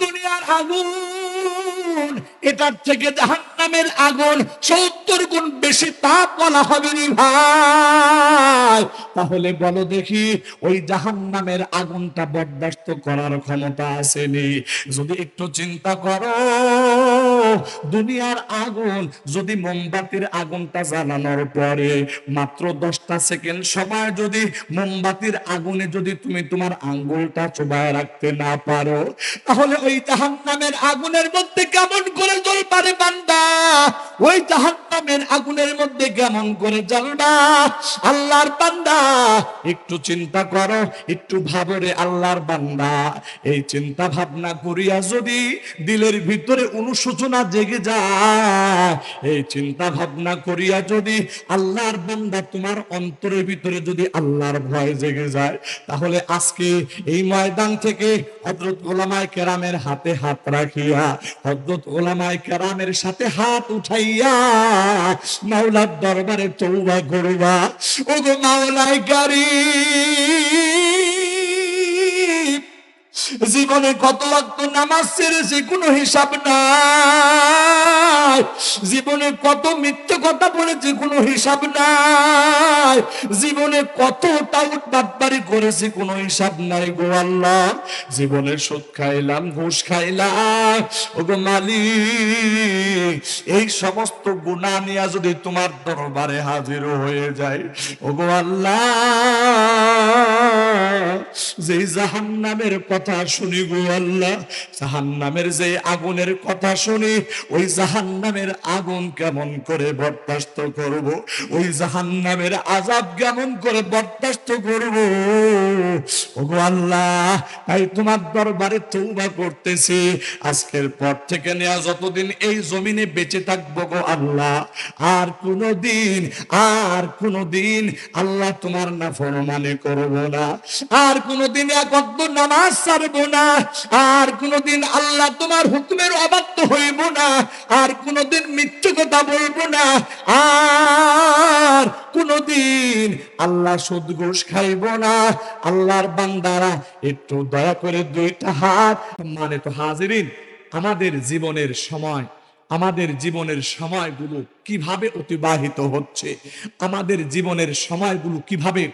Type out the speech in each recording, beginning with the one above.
দুনিয়ার আগুন, এটার থেকে জাহান্নামের আগুন সত্তর গুণ বেশি তাপ বলা হবে নি ভাই। তাহলে বলো দেখি, ওই জাহান্নামের আগুনটা বরদাস্ত করার ক্ষমতা আসেনি যদি একটু চিন্তা করো। দুনিয়ার আগুন, যদি মোমবাতির আগুনটা জ্বালানোর পরে মাত্র দশটা সেকেন্ড সময় যদি মোমবাতির আগুনে যদি তুমি তোমার আঙ্গুলটা চোবায় রাখতে না পারো, তাহলে ওই জাহান্নামের আগুনের মধ্যে কেমন করে জল পারে ওই জাহান্নামের আগুনের মধ্যে কেমন করে আল্লাহর একটু চিন্তা করো, একটু ভাবো আল্লাহর বান্দা। এই চিন্তা ভাবনা করিয়া যদি দিলের ভিতরে অনুশোচনা জেগে যায়। এই চিন্তা ভাবনা করিয়া যদি আল্লাহর বান্দা তোমার অন্তরের ভিতরে যদি আল্লাহর ভয় জেগে যায়, তাহলে আজকে এই ময়দান থেকে হজরত ওলামায় কেরামের হাতে হাত রাখিয়া হজরত ওলামায় কেরামের সাথে হাত উঠাইয়া মাওলার দরবারে তৌবা করবা। ও গো মাওলায় গাড়ি জীবনে কত ওয়াক্ত নামাজ ছেড়েছে কোনো হিসাব নাই। জীবনে কত মিথ্যে কথা বলেছে কোনো হিসাব নাই। জীবনে কত টাউট বাটবারি করেছে কোনো হিসাব নাই গো আল্লাহ। জীবনে সুদ খাইলাম, ঘুষ খাইলাম। ও গো মালিক, এই সমস্ত গুণা নিয়ে যদি তোমার দরবারে হাজির হয়ে যায় ও গো আল্লাহ। যে জাহান্নামের কথা শুনি গো আল্লাহ। জাহান্নামের যে আগুনের কথা শুনি, ওই জাহান্নামের আগুন কেমন করে বরদাস্ত করব? ওই জাহান্নামের আজাব কেমন করে বরদাস্ত করব? ও গো আল্লাহ, তাই তোমার দরবারে তৌবা করতেছি। আজকের পর থেকে নেওয়া যতদিন এই জমিনে বেঁচে থাকব গো আল্লাহ, আর কোনো দিন আর কোনো দিন আল্লাহ তোমার না ফরমানে করব না। আর কোনোদিন একত্র নামাজ ছাড়বো না। আর কোনোদিন আল্লাহ তোমার হুকুমের অবাধ্য হইব না। আর কোনোদিন মিথ্যে কথা বলব না। আর কোনোদিন আল্লাহ সুদ ঘুষ খাইব না। আল্লাহর বান্দারা একটু দয়া করে দুইটা হাত। মানে তো হাজিরিন, আমাদের জীবনের সময়, আমাদের জীবনের সময়গুলো কীভাবে অতিবাহিত হচ্ছে? আমাদের জীবনের সময়গুলো কীভাবে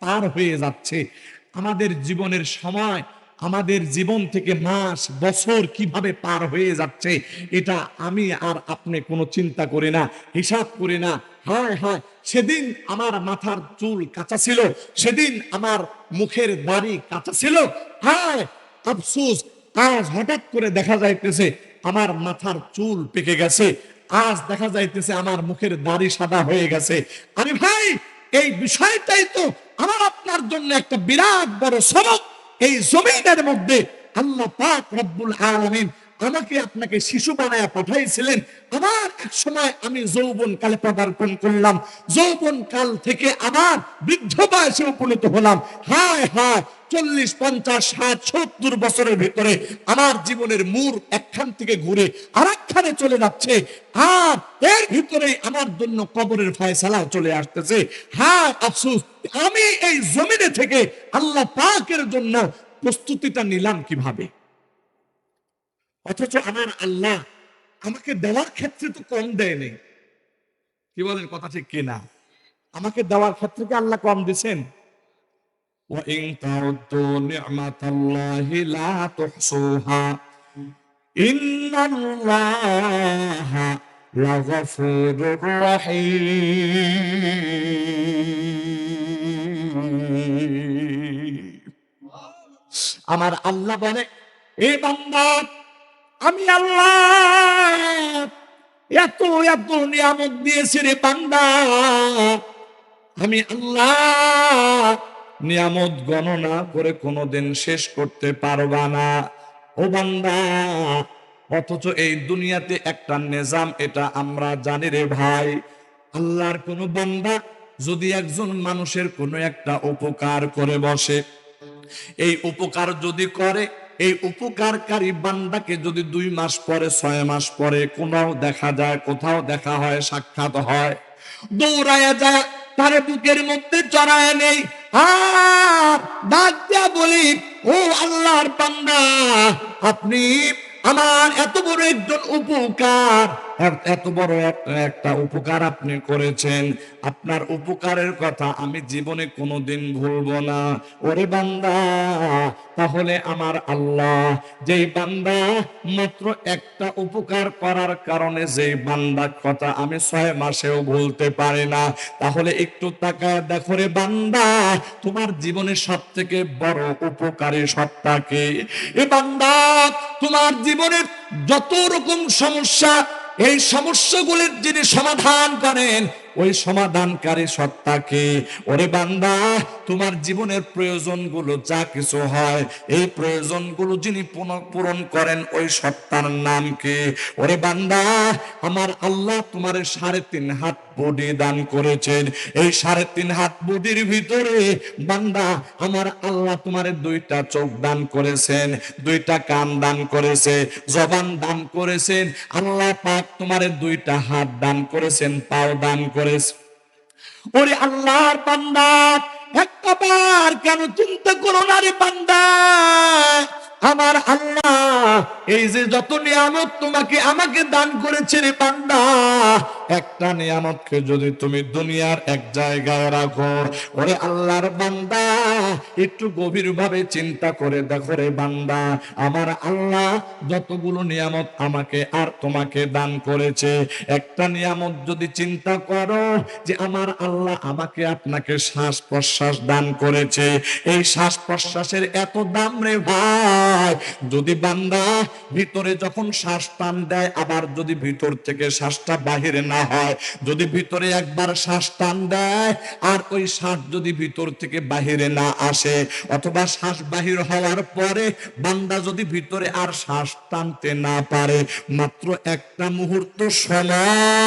পার হয়ে যাচ্ছে? আমাদের জীবনের সময় আমাদের জীবন থেকে মাস, বছর কীভাবে পার হয়ে যাচ্ছে, এটা আমি আর আপনি কোনো চিন্তা করি না, হিসাব করি না। হায় হায়, সেদিন আমার মাথার চুল কাঁচা ছিল, সেদিন আমার মুখের দাড়ি কাঁচা ছিল। হায়, আফসোস, আজ হঠাৎ করে দেখা যাইতেছে আমার মাথার চুল পেকে গেছে, আজ দেখা যাইতেছে আমার মুখের দাড়ি সাদা হয়ে গেছে। আরে ভাই, এই বিষয়টাই তো আমার আপনার জন্য একটা বিরাট বড় সবক। এই জমিনের মধ্যে আল্লাহ পাক রব্বুল আলামিন আমাকে আপনাকে শিশু বানায় পাঠাইছিলেন। আবার এক সময় আমি যৌবন কালে পদার্পণ করলাম। যৌবন কাল থেকে আবার বৃদ্ধ বয়সে উপনীত হলাম। হায় হায়, চল্লিশ, পঞ্চাশ, ষাট, সত্তর বছরের ভিতরে আমার জীবনের মূর একখান থেকে ঘুরে আর একখানে চলে যাচ্ছে। আর এর ভিতরে আমার জন্য কবরের ফয়সালা চলে আসতেছে। হ্যাঁ আফসুস, আমি এই জমিনে থেকে আল্লাহ পাকের জন্য প্রস্তুতিটা নিলাম কীভাবে? অথচ আমার আল্লাহ আমাকে দেওয়ার ক্ষেত্রে তো কম দেয় নেই কি বলেন, কথা ঠিক কিনা? আমাকে দেওয়ার ক্ষেত্রে কি আল্লাহ কম দিছেন? আমার আল্লাহ বলে, এ বান্দা আমি আল্লাহ এত এত নিয়ামত দিয়েছি রে বান্দা। আমি আল্লাহ নিয়ামত গণনা করে কোনোদিন শেষ করতে পারবা না। ও বান্দা, অথচ এই দুনিয়াতে একটা নিজাম, এটা আমরা জানি রে ভাই। আল্লাহর কোন বান্দা যদি একজন মানুষের কোনো একটা উপকার করে বসে, এই উপকার যদি করে এই উপকারকারী বান্দাকে যদি দুই মাস পরে, ছয় মাস পরে কোনো দেখা যায়, কোথাও দেখা হয়, সাক্ষাৎ হয়, দৌড়ায় যায়, তার বুকের মধ্যে চড়ায় নেই, আর দিয়া বলি, ও আল্লাহর বান্দা, আপনি আমার এত বড় একজন উপকার এত- বড় একটা উপকার আপনি করেছেন। আপনার উপকারের কথা আমি জীবনে কোনোদিন ভুলবো না। ওরে বান্দা, তাহলে আমার আল্লাহ, যেই বান্দা মাত্র একটা উপকার করার কারণে যেই বান্দার কথা আমি ছয় মাসেও ভুলতে পারি না। তাহলে একটু তাকায় দেখো রে বান্দা, তোমার জীবনে সব থেকে বড় উপকারী সত্তাকে এ বান্দা, তোমার জীবনের যত রকম সমস্যা এই সমস্যাগুলির যিনি সমাধান করেন ওই সমাধানকারী সত্তাকে, ওরে বান্দা, তোমার জীবনের প্রয়োজনগুলো যা কিছু হয়, এই প্রয়োজনগুলো যিনি পূরণ করেন ওই সত্তার নাম কি ওরে বান্দা, আমার আল্লাহ তোমার সাড়ে তিন হাত বডি দান করেছেন। এই সাড়ে তিন হাত বডির ভিতরে, বান্দা, আমার আল্লাহ তোমার দুইটা চোখ দান করেছেন, দুইটা কান দান করেছে, জবান দান করেছেন, আল্লাহ পাক তোমার দুইটা হাত দান করেছেন, পাও দান করেছে। ওরে আল্লাহর বান্দা একবার কেন চিন্তা করো না রে পান্দা আমার আল্লাহ এই যে যত নিয়ামত তোমাকে আমাকে দান করেছে রে বান্দা, একটা নিয়ামতকে যদি তুমি দুনিয়ার এক জায়গায় রাখো, ওরে আল্লাহর বান্দা, একটু গভীর ভাবে চিন্তা করে দেখো রে বান্দা, আমার আল্লাহ যতগুলো নিয়ামত আমাকে আর তোমাকে দান করেছে, একটা নিয়ামত যদি চিন্তা করো যে আমার আল্লাহ আমাকে আপনাকে শ্বাস প্রশ্বাস দান করেছে, এই শ্বাস প্রশ্বাসের এত দাম রে ভাই, যদি বান্দা ভিতরে যখন শ্বাস টান দেয়, আবার যদি ভিতর থেকে শ্বাসটা বাহিরে না হয়, যদি ভিতরে একবার শ্বাস টান দেয়, আর ওই শ্বাস যদি ভিতর থেকে বাহিরে না আসে, অথবা শ্বাস বাহির হওয়ার পরে বান্দা যদি ভিতরে আর শ্বাস টানতে না পারে, মাত্র একটা মুহূর্ত সময়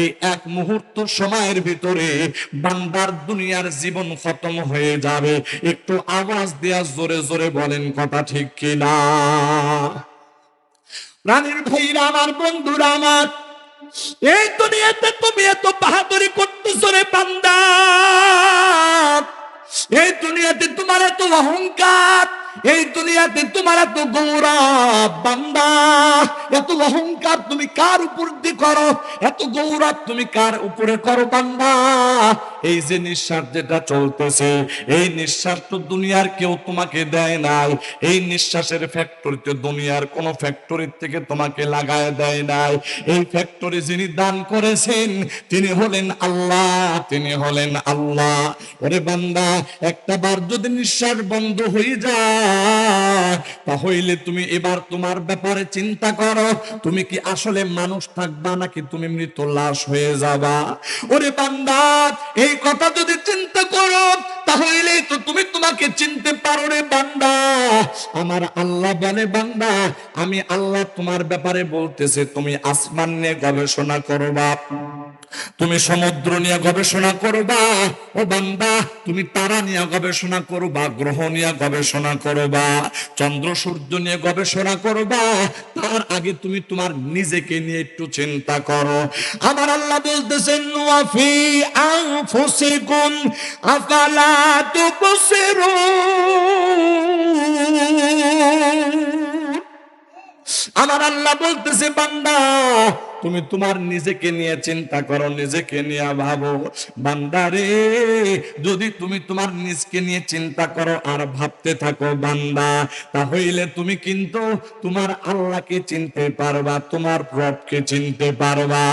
এই এক মুহূর্ত সময়ের ভিতরে বান্দার দুনিয়ার জীবন খতম হয়ে যাবে। একটু আওয়াজ দেয়া জোরে জোরে বলেন, কথা ঠিক কিনা প্রাণীর ভাইরা আমার বন্ধুরা আমার, এই দুনিয়াতে তুমি এত বাহাদুরি করতেছো রে বান্দা। এই দুনিয়াতে তোমার এত অহংকার। এই দুনিয়াতে তোমার এত গৌরব, বান্দা। এত অহংকার তুমি কার উপর দিয়ে করো? এত গৌরব তুমি কার উপরে করো, বান্দা? এই যে নিঃশ্বাস যেটা চলতেছে, এই নিঃশ্বাস তো দুনিয়ার কেউ তোমাকে দেয় নাই। এই নিঃশ্বাসের ফ্যাক্টরিতে দুনিয়ার কোন ফ্যাক্টরির থেকে তোমাকে লাগায় দেয় নাই। এই ফ্যাক্টরি যিনি দান করেছেন, তিনি হলেন আল্লাহ, তিনি হলেন আল্লাহ। ওরে বান্দা একটা বার যদি নিঃশ্বাস বন্ধ হয়ে যায় তাহলে তুমি এবার তোমার ব্যাপারে চিন্তা করো। তুমি কি আসলে মানুষ থাকবা নাকি তুমি মৃত লাশ হয়ে যাবা? ওরে বান্দা, এই কথা যদি চিন্তা করো তাহলেই তো তুমি তোমাকে চিনতে পারো রে বান্দা। আমার আল্লাহ বলে, বান্দা, আমি আল্লাহ তোমার ব্যাপারে বলতেছে, তুমি আসমান নিয়ে গবেষণা করবা। তুমি সমুদ্র নিয়ে গবেষণা করবা, ও বান্দা, তুমি তারা নিয়ে গবেষণা করবা, গ্রহ নিয়ে গবেষণা করবা, চন্দ্র সূর্য নিয়ে গবেষণা করবা, তার আগে তুমি তোমার নিজেকে নিয়ে একটু চিন্তা করো। আমার আল্লাহ বলতেছেন, ওয়াফি আনফুসিকুম আফালা তুবসিরুন। আমার আল্লাহ বলতেছে, বান্দা, তুমি তোমার নিজেকে নিয়ে চিন্তা করো, নিজেকে নিয়ে ভাবো। বান্দা রে, যদি তুমি তোমার নিজকে নিয়ে চিন্তা করো আর ভাবতে থাকো, বান্দা, তাহলে তুমি কিন্তু তোমার আল্লাহকে চিনতে পারবা, তোমার রবকে চিনতে পারবা।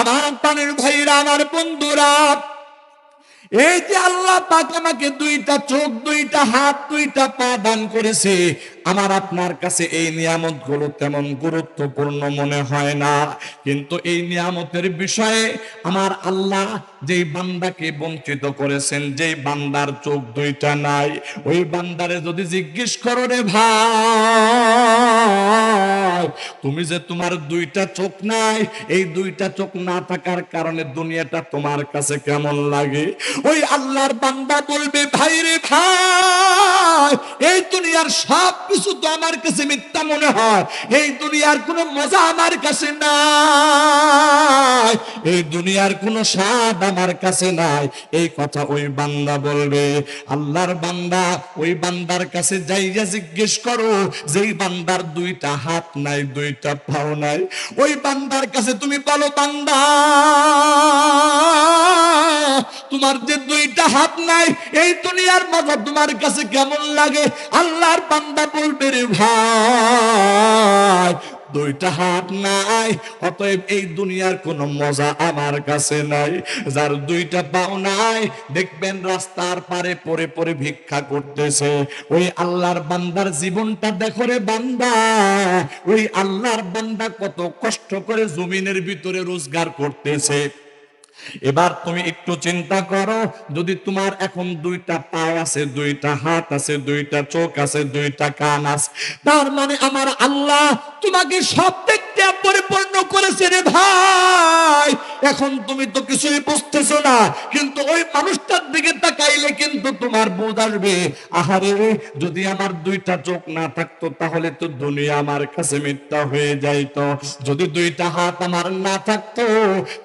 আমার পানির ভাইরা, আমার বন্ধুরা এই যে আল্লাহ পাক আমাকে দুইটা চোখ, দুইটা হাত, দুইটা পা দান করেছে, আমার আপনার কাছে এই নিয়ামতগুলো তেমন গুরুত্বপূর্ণ মনে হয় না। কিন্তু এই নিয়ামতের বিষয়ে আমার আল্লাহ যেই বান্দাকে বঞ্চিত করেছেন, যেই বান্দার চোখ দুইটা নাই, ওই বান্দারে যদি জিজ্ঞেস করো রে ভাই, তুমি যে তোমার দুইটা চোখ নাই, এই দুইটা চোখ না থাকার কারণে দুনিয়াটা তোমার কাছে কেমন লাগে? ওই আল্লাহর বান্দা বলবে, ভাই রে ভাই, এই দুনিয়ার সব কিছু তো আমার কাছে মিথ্যা মনে হয়, এই দুনিয়ার কোনো মজা আমার কাছে নাই, এই দুনিয়ার কোনো স্বাদ আমার কাছে নাই। এই কথা ওই বান্দা বলবে। আল্লাহর বান্দা, ওই বান্দার কাছে যাইয়া জিজ্ঞেস করো, যেই বান্দার দুইটা হাত নাই, দুইটা পাও নাই, ওই বান্দার কাছে তুমি বলো, বান্দা, তোমার যে দুইটা হাত নাই, এই দুনিয়ার মজা তোমার কাছে কেমন লাগে? আল্লাহর বান্দা বলবে রে ভাই দুইটা হাত নাই, অতএব এই দুনিয়ার কোনো মজা আমার কাছে নাই। যার দুইটা পাও নাই, দেখবেন রাস্তার পারে পরে পরে ভিক্ষা করতেছে। ওই আল্লাহর বান্দার জীবনটা দেখো রে বান্দা, ওই আল্লাহর বান্দা কত কষ্ট করে জমিনের ভিতরে রোজগার করতেছে। এবার তুমি একটু চিন্তা করো, যদি তোমার এখন দুইটা পা আছে, দুইটা হাত আছে, দুইটা চোখ আছে, দুইটা কান আছে, তার মানে আমার আল্লাহ তোমাকে সব দিক পরিপূর্ণ করেছে, রে ভাই, এখন তুমি তো কিছুই বুঝতেছো না, কিন্তু ওই মানুষটার দিকে তাকাইলে কিন্তু তোমার বোধ আসবে। আহারে যদি আমার দুইটা চোখ না থাকতো, তাহলে তো দুনিয়া আমার কাছে মিথ্যা হয়ে যাইতো। যদি দুইটা হাত আমার না থাকতো,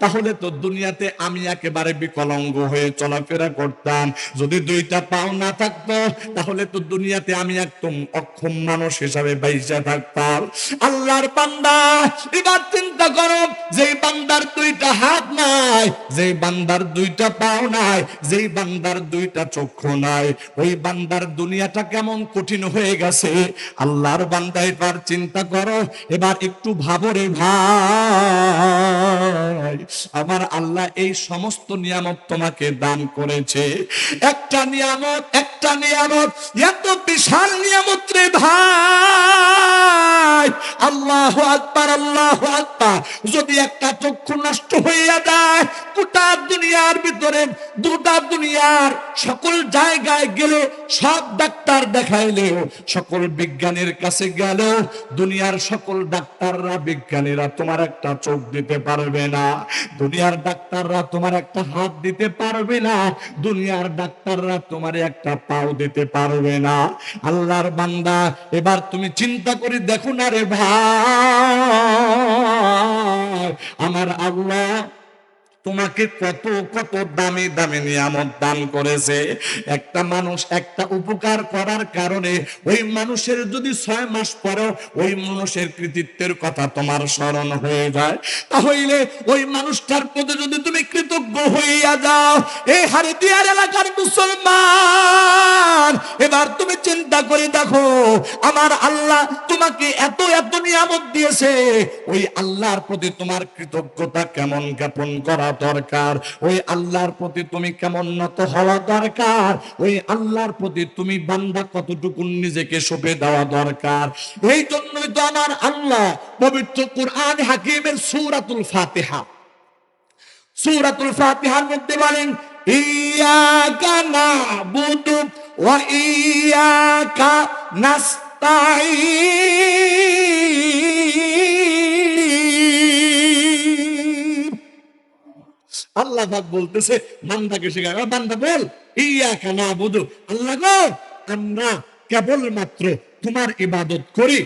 তাহলে তো দুনিয়াতে আমি একেবারে বিকলাঙ্গ হয়ে চলাফেরা করতাম। যদি দুইটা পাও না থাকতো, তাহলে তো দুনিয়াতে আমি একদম অক্ষম মানুষ হিসাবে বাইসা থাকতাম। আল্লাহর বান্দা এবার চিন্তা করো, যেই বান্দার দুইটা হাত নাই, যেই বান্দার দুইটা পাও নাই, যেই বান্দার দুইটা চক্ষু নাই, ওই বান্দার দুনিয়াটা কেমন কঠিন হয়ে গেছে? আল্লাহর বান্দা এবার চিন্তা করো, এবার একটু ভাবো রে ভাই আমার আল্লাহ এই সমস্ত নিয়ামত তোমাকে দান করেছে। একটা নিয়ামত একটা নিয়ামত, এত বিশাল নিয়ামত রে ভাই। আল্লাহ আকবার আল্লাহ আকবার। যদি একটা চক্ষু নষ্ট হইয়া যায়, গোটা দুনিয়ার ভিতরে গোটা দুনিয়ার সকল জায়গায় গেলে, সব ডাক্তার দেখাইলেও সকল বিজ্ঞানীর কাছে গেলেও দুনিয়ার সকল ডাক্তাররা, বিজ্ঞানীরা তোমার একটা চোখ দিতে পারবে না। দুনিয়ার ডাক্তাররা তোমার একটা হাত দিতে পারবে না, দুনিয়ার ডাক্তাররা তোমার একটা পাও দিতে পারবে না। আল্লাহর বান্দা, এবার তুমি চিন্তা করে দেখো না রে ভাই, আমার আল্লাহ তোমাকে কত কত দামি দামি নিয়ামত দান করেছে। একটা মানুষ একটা উপকার করার কারণে ওই মানুষের যদি ছয় মাস পরে ওই মানুষের কৃতিত্বের কথা তোমার স্মরণ হয়ে যায়, তাহলে ওই মানুষটার প্রতি যদি তুমি কৃতজ্ঞ হইয়া যাও এই হারিদিয়ার এলাকার মুসলমান, এবার তুমি চিন্তা করে দেখো, আমার আল্লাহ তোমাকে এত এত নিয়ামত দিয়েছে, ওই আল্লাহর প্রতি তোমার কৃতজ্ঞতা কেমন জ্ঞাপন করা দরকার। ওই আল্লাহর প্রতি তুমি কেমন নত হওয়া দরকার? ওই আল্লাহর প্রতি তুমি বান্দা কতটুকু নিজেকে সঁপে দেওয়া দরকার? এই জন্যই তো আমার আল্লাহ পবিত্র কোরআন হাকিমের সূরাতুল ফাতিহা। সূরাতুল ফাতিহার মধ্যে বলেন, ইয়াকা নাবুদু ওয়া ইয়াকা নাস্তাঈন। আল্লাহ পাক বলতেছে, বান্দাকে শেখায় বান্দা বল ইয়া কানা বুধু আল্লাহ গো, আমরা কেবল মাত্র তোমার ইবাদত করি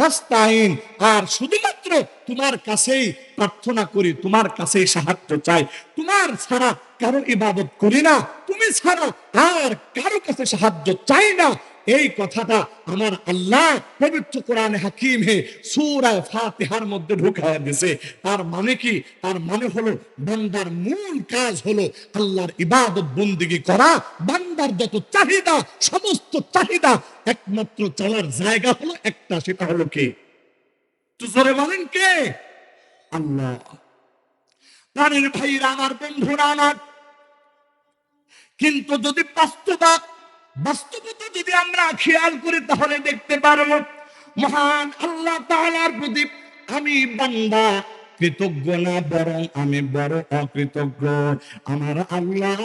নাস্তাইন আর শুধুমাত্র তোমার কাছেই প্রার্থনা করি, তোমার কাছেই সাহায্য চাই। তোমার ছাড়া কারও ইবাদত করি না, তুমি ছাড়া আর কারও কাছে সাহায্য চাই না। এই কথাটা আমার আল্লাহ পবিত্র কোরআনে হাকিম হে সূরা ফাতিহার মধ্যে ঢুকায় দিয়েছে। তার মানে কি? তার মানে হলো বান্দার মূল কাজ হলো আল্লাহর ইবাদত বন্দিগি করা। বান্দার যত চাহিদা, সমস্ত চাহিদা একমাত্র চলার জায়গা হলো একটা, সেটা হলো কি? তো জোরে বলেন কে? আল্লাহ। প্রাণের ভাইরা, আমার বন্ধুরা, আমার। কিন্তু যদি বাস্তবা বাস্তবতা যদি আমরা খেয়াল করি, তাহলে দেখতে পারব, মহান আল্লাহ তাআলার প্রতি আমি বান্দা, কৃতজ্ঞ না বরং আমি বড় অকৃতজ্ঞ। আমার আল্লাহ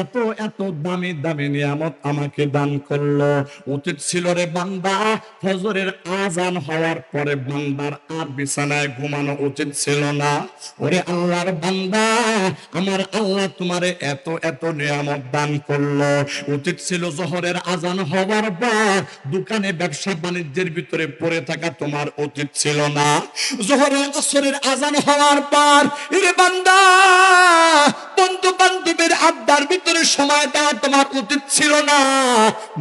এত এত দামি দামি নিয়ামত আমাকে দান করল। উচিত ছিল রে বান্দা, ফজরের আজান হওয়ার পরে বান্দার আর বিছানায় ঘুমানো উচিত ছিল না। ওরে আল্লাহর বান্দা, আমার আল্লাহ তোমারে এত এত নিয়ামত দান করল। উচিত ছিল জহরের আজান হওয়ার পর দোকানে ব্যবসা বাণিজ্যের ভিতরে পড়ে থাকা তোমার উচিত ছিল না। জহরের আসরের আজান হওয়ার পর, এরে বান্দা বন্ধু বান্ধবের আড্ডার ভিতরে সময় দেওয়া তোমার উচিত ছিল না।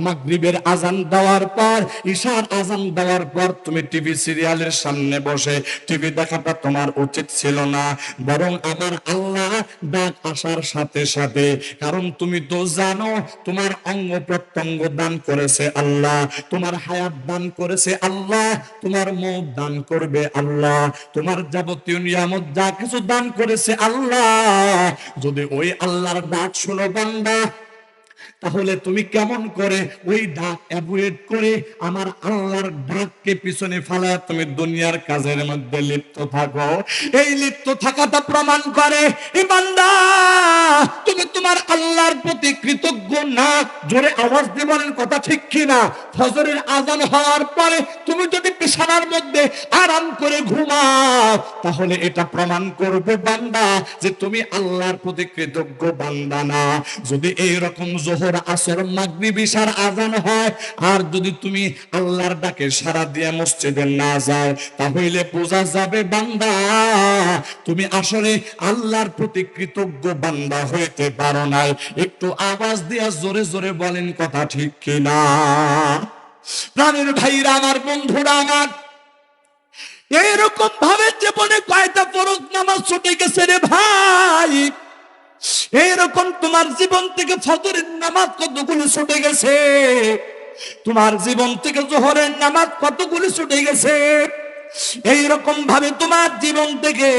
মাগরিবের আজান দেওয়ার পর, ঈশার আজান দেওয়ার পর তুমি টিভি সিরিয়ালের সামনে বসে টিভি দেখাটা তোমার উচিত ছিল না। বরং আমার আল্লাহ ডাক আসার সাথে সাথে, কারণ তুমি তো জানো, তোমার অঙ্গ প্রত্যঙ্গ দান করেছে আল্লাহ, তোমার হায়াত দান করেছে আল্লাহ, তোমার মুখ দান করবে আল্লাহ, তোমার যাবতীয় নিয়ামত যা কিছু দান করেছে আল্লাহ। যদি ওই আল্লাহর ডাক শোনো বান্দা তাহলে তুমি কেমন করে ওই ডাক অ্যাভয়েড করে আমার আল্লাহর ডাককে পিছনে ফেলায় তুমি দুনিয়ার কাজের মধ্যে লিপ্ত থাকো? এই লিপ্ত থাকাটা প্রমাণ করে তুমি তোমার আল্লাহর প্রতি কৃতজ্ঞ না, জোরে আওয়াজ দিয়ে কথা ঠিক কিনা? ফজরের আজান হওয়ার পরে তুমি যদি বিছানার মধ্যে আরাম করে ঘুমাও, তাহলে এটা প্রমাণ করবে বান্দা যে তুমি আল্লাহর প্রতি কৃতজ্ঞ বান্দা না। যদি এই রকম জোহর আসর মাগরিব ইশার আজান হয়। আর যদি তুমি আল্লাহর ডাকে সারা দিয়ে মসজিদে না যাও, তাহলে বোঝা যাবে বান্দা, তুমি আসলে আল্লাহর প্রতি কৃতজ্ঞ বান্দা হইতে পারো নাই। একটু আওয়াজ দিয়া জোরে জোরে বলেন কথা ঠিক কিনা? প্রাণের ভাইরা, আমার বন্ধুরা, আমার। এইরকম ভাবে জীবনে কয়টা ফরজ নামাজ ছুটে গেছে রে ভাই? এইরকম তোমার জীবন থেকে ফজরের নামাজ কতগুলো ছুটে গেছে? তোমার জীবন থেকে জোহরের নামাজ কতগুলো ছুটে গেছে? এইরকম ভাবে তোমার জীবন থেকে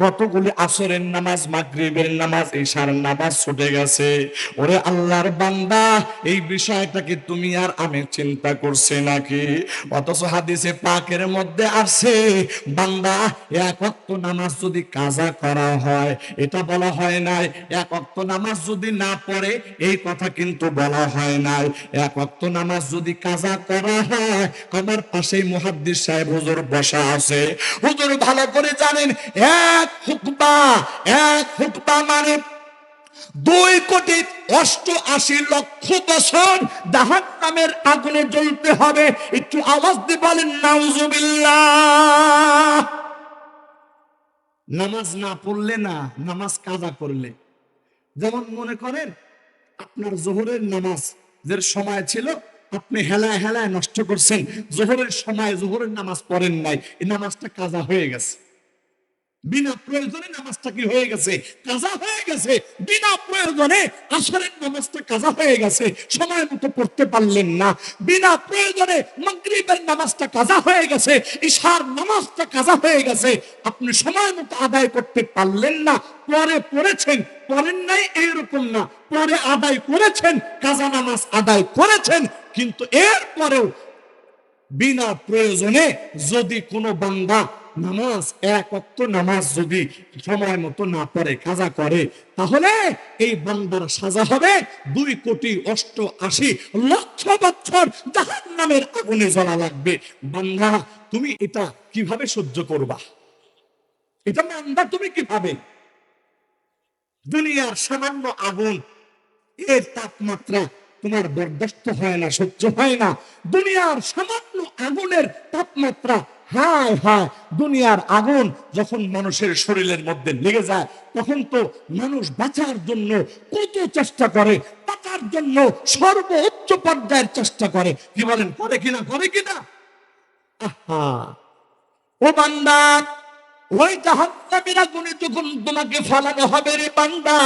কতগুলি আসরের নামাজ, মাগরিবের নামাজ ঈশার নামাজ ছুটে গেছে। ওরে আল্লাহর বান্দা, এই বিষয়টাকে তুমি আর আমি চিন্তা করছি নাকি? অথচ হাদিসে পাকের মধ্যে আসছে, বান্দা, এক অক্ত নামাজ যদি কাজা করা হয়, এটা বলা হয় নাই। এক অক্ত নামাজ যদি না পড়ে, এই কথা কিন্তু বলা হয় নাই। এক অক্ত নামাজ যদি কাজা করা হয় আমার পাশেই মুহাদ্দিস সাহেব হুজুর বসা আছে। হুজুর ভালো করে জানেন, এক হুকবা এক হুকবা মানে দুই কোটি অষ্ট আশি লক্ষ বছর জাহান নামের আগুনে জ্বলতে হবে। একটু আওয়াজ দিয়ে বলেন, নাউজুবিল্লাহ। নামাজ না পড়লে না, নামাজ কাজা করলে। যেমন মনে করেন, আপনার জোহরের নামাজ যে সময় ছিল, আপনি হেলায় হেলায় নষ্ট করছেন। জোহরের সময় জোহরের নামাজ পড়েন নাই, এই নামাজটা কাজা হয়ে গেছে। বিনা প্রয়োজনে নামাজটা কি হয়ে গেছে? কাজা হয়ে গেছে? বিনা প্রয়োজনে আসরের নামাজটা কাজা হয়ে গেছে। সময় মতো পড়তে পারলেন না। বিনা প্রয়োজনে মাগরিবের নামাজটা কাজা হয়ে গেছে। ঈশার নামাজটা কাজা হয়ে গেছে। আপনি সময় মতো আদায় করতে পারলেন না। পরে পড়েছেন, পড়েন নাই এইরকম না। পরে আদায় করেছেন, কাজা নামাজ আদায় করেছেন, কিন্তু এরপরেও বিনা প্রয়োজনে যদি কোনো বান্দা নামাজ, এক অক্ত নামাজ যদি সময় মতো না পড়ে, কাজা করে, তাহলে এই বান্দার সাজা হবে দুই কোটি অষ্ট আশি লক্ষ বছর জাহান নামের আগুনে জ্বলা লাগবে। বান্দা, তুমি এটা কীভাবে সহ্য করবা? এটা বান্দা, তুমি কীভাবে? দুনিয়ার সামান্য আগুন, এর তাপমাত্রা তোমার বরদাস্ত হয় না, সহ্য হয় না। দুনিয়ার সামান্য আগুনের তাপমাত্রা হায় হায়, দুনিয়ার আগুন যখন মানুষের শরীরের মধ্যে লেগে যায়, তখন তো মানুষ বাঁচার জন্য কত চেষ্টা করে, বাঁচার জন্য সর্বোচ্চ পর্যায়ের চেষ্টা করে। কি বলেন, করে কিনা করে কিনা? ও বান্দা, ওই আগুনে যখন তোমাকে ফালানো হবে রে বান্দা।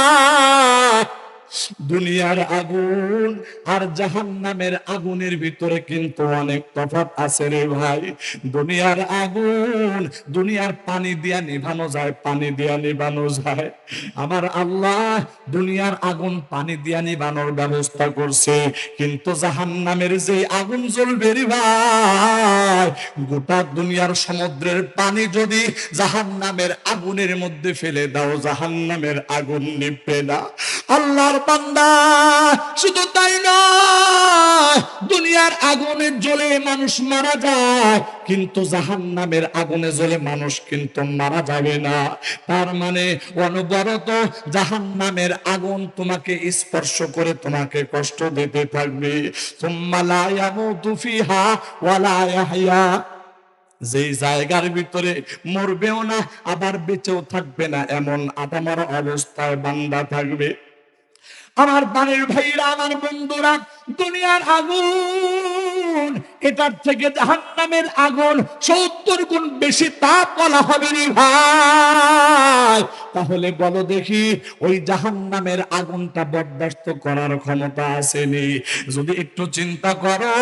দুনিয়ার আগুন আর জাহান্নামের আগুনের ভিতরে কিন্তু অনেক তফাৎ আছে রে ভাই। দুনিয়ার আগুন, দুনিয়ার পানি দিয়া নিভানো যায়, পানি দিয়া নিভানো যায়। আমার আল্লাহ দুনিয়ার আগুন, পানি দিয়া নিভানোর ব্যবস্থা করছে। কিন্তু জাহান্নামের যে আগুন জ্বলবে রে ভাই, গোটা দুনিয়ার সমুদ্রের পানি যদি জাহান্নামের আগুনের মধ্যে ফেলে দাও, জাহান্নামের আগুন নিবে না। আল্লাহর বান্দা, শুধু তাই নয়, দুনিয়ার জ্বলে মানুষ মারা যায়, কিন্তু জাহান্নামের আগুনে জ্বলে মানুষ কিন্তু মারা যাবে না। তার মানে অনবরত জাহান্নামের আগুন তোমাকে স্পর্শ করে তোমাকে কষ্ট দিতে থাকবে। যেই জায়গার ভিতরে মরবেও না, আবার বেঁচেও থাকবে না, এমন আদামার অবস্থায় বান্দা থাকবে। আমার বানের ভাইরা আমার বন্ধুরা দুনিয়ার আগুন। এটার থেকে জাহান্নামের আগুন সত্তর গুণ বেশি তাপ বলা হবে রে ভাই। তাহলে বলো দেখি, ওই জাহান্নামের আগুনটা বরদাস্ত করার ক্ষমতা আসেনি। যদি একটু চিন্তা করো,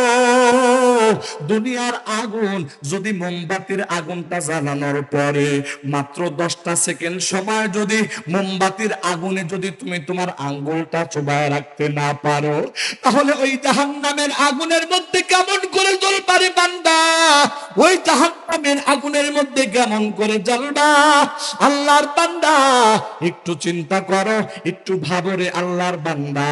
দুনিয়ার আগুন, যদি মোমবাতির আগুনটা জ্বালানোর পরে মাত্র দশটা সেকেন্ড সময় যদি মোমবাতির আগুনে যদি তুমি তোমার আঙ্গুলটা চোবায় রাখতে না পারো, তাহলে ওই জাহান্নামের আগুনের মধ্যে কেমন করে জল পারে বান্দা। ওই জাহান্নামের আগুনের মধ্যে কেমন করে জ্বলবা আল্লাহর বান্দা, একটু চিন্তা করো, একটু ভাবরে আল্লাহর বান্দা।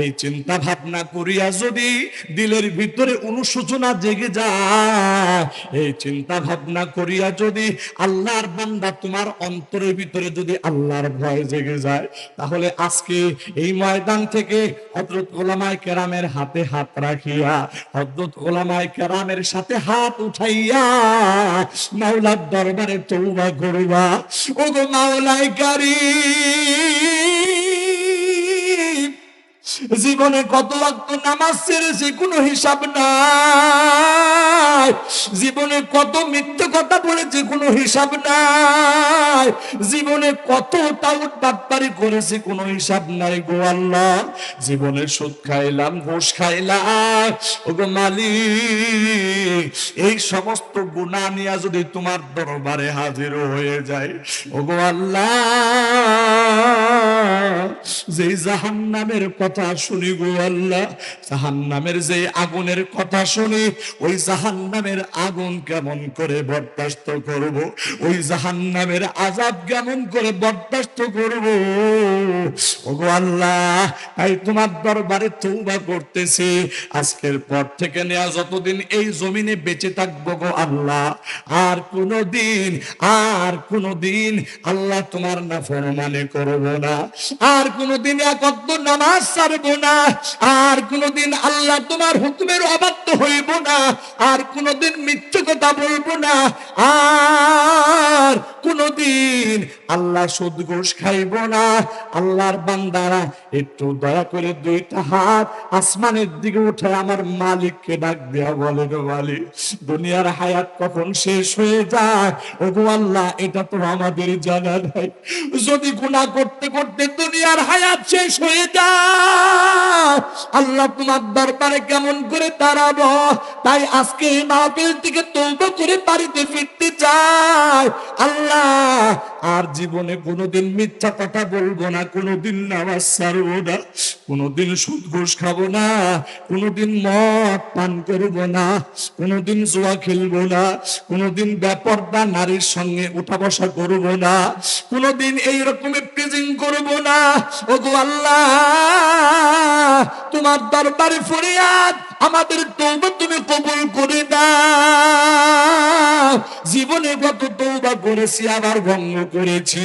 এই চিন্তা ভাবনা করিয়া যদি দিলের ভিতরে অনুশোচনা জেগে যায়, এই চিন্তা ভাবনা করিয়া যদি আল্লাহর বান্দা তোমার অন্তরের ভিতরে যদি আল্লাহর ভয় জেগে যায়, তাহলে আজকে এই ময়দান থেকে হজরত ওলামায় কেরামের হাতে হাত রাখিয়া হজরত ওলামায় কেরামের সাথে হাত উঠাইয়া মাওলার দরবারে তৌবা করবা। গো মাওলায় কারি জীবনে কত ওয়াক্ত নামাজ ছেড়েছি, কোনো হিসাব নাই। জীবনে কত মিথ্যে কথা বলেছি, কোনো হিসাব নাই। জীবনে কত টাউট বাটপারি করেছি, কোনো হিসাব নাই গো আল্লাহ। জীবনে সুদ খাইলাম, ঘুষ খাইলাম। ও গো মালিক, এই সমস্ত গুণা নিয়ে যদি তোমার দরবারে হাজির হয়ে যায় ও গো আল্লাহ। যে জাহান্নামের কথা শুনি গো আল্লাহ, জাহান্নামের যে আগুনের কথা শুনি, ওই জাহান্নামের আগুন কেমন করে বরদাস্ত করব? ওই জাহান্নামের আজাব কেমন করে বরদাস্ত করব? ও গো আল্লাহ, তাই তোমার দরবারে তৌবা করতেছি। আজকের পর থেকে নেওয়া যতদিন এই জমিনে বেঁচে থাকব গো আল্লাহ, আর কোনো দিন আর কোনো দিন আল্লাহ তোমার না ফরমানে করব না। আর কোনোদিন একত্র নামাজ ছাড়বো না। আর কোনোদিন আল্লাহ তোমার হুকুমের অবাধ্য হইব না। আর কোনোদিন মিথ্যে কথা বলব না। আর কোনোদিন আল্লাহ সুদ ঘুষ খাইব না। আল্লাহর বান্দারা একটু দয়া করে দুইটা হাত আসমানের দিকে উঠে আমার মালিককে ডাক দেয়া বলে গো মালিক, দুনিয়ার হায়াত কখন শেষ হয়ে যায়? ও গো আল্লাহ, এটা তো আমাদের জানা নাই। যদি গুনাহ করতে করতে দুনিয়ার হায়াত শেষ হয়ে যায়, আল্লাহ তোমার দরবারে কেমন করে দাঁড়াবো? তাই আজকে মাহফিল থেকে তৌবা করে বাড়িতে ফিরতে চাই। আল্লাহ আর জীবনে কোনোদিন মিথ্যা কথা বলব না, কোনোদিন নামাজ ছাড়বো না, কোনোদিন সুদ ঘুষ খাব না, কোনোদিন মদ পান করব না, কোনোদিন জুয়া খেলব না, কোনোদিন ব্যাপারটা নারীর সঙ্গে উঠা বসা করব না, কোনোদিন এই রকমের প্রেজিং করব না। ও গো আল্লাহ, তোমার দরবারে ফরিয়াদ, আমাদের তৌবা তুমি কবুল করে দাও। জীবনে কত তৌবা করেছি, আবার ভঙ্গ করেছি।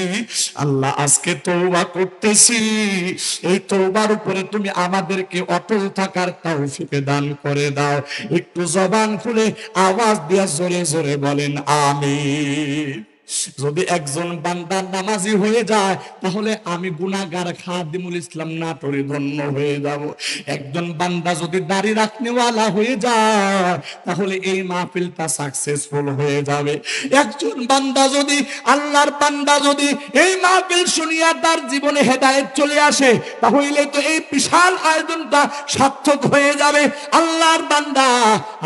আল্লাহ, আজকে তৌবা করতেছি। এই তৌবার উপরে তুমি আমাদেরকে অটল থাকার তৌফিকে দান করে দাও। একটু জবান খুলে আওয়াজ দিয়া জোরে জোরে বলেন, আমিন। যদি একজন বান্দা নামাজি হয়ে যায়, তাহলে আমি গুনাগার খাদিমুল ইসলাম নাটোরে ধন্য হয়ে যাব। একজন বান্দা যদি দাড়ি রাখনেওয়ালা হয়ে যায়, তাহলে এই মাহফিলটা সাকসেসফুল হয়ে যাবে। একজন বান্দা যদি, আল্লাহর বান্দা যদি এই মাহফিল শুনিয়া তার জীবনে হেদায়েত চলে আসে, তাহলে তো এই বিশাল আয়োজনটা সার্থক হয়ে যাবে। আল্লাহর বান্দা,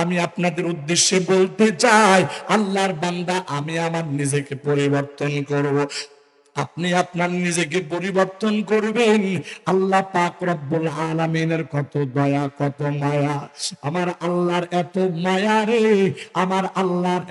আমি আপনাদের উদ্দেশ্যে বলতে চাই, আল্লাহর বান্দা, আমি আমার নিজেকে পরিবর্তন করব। আপনি আপনার নিজেকে পরিবর্তন করবেন। আল্লাহ পাক রব্বুল আলামিনের কত দয়া, কত মায়া। আমার আল্লাহর এত মায়া রে, আমার আল্লাহর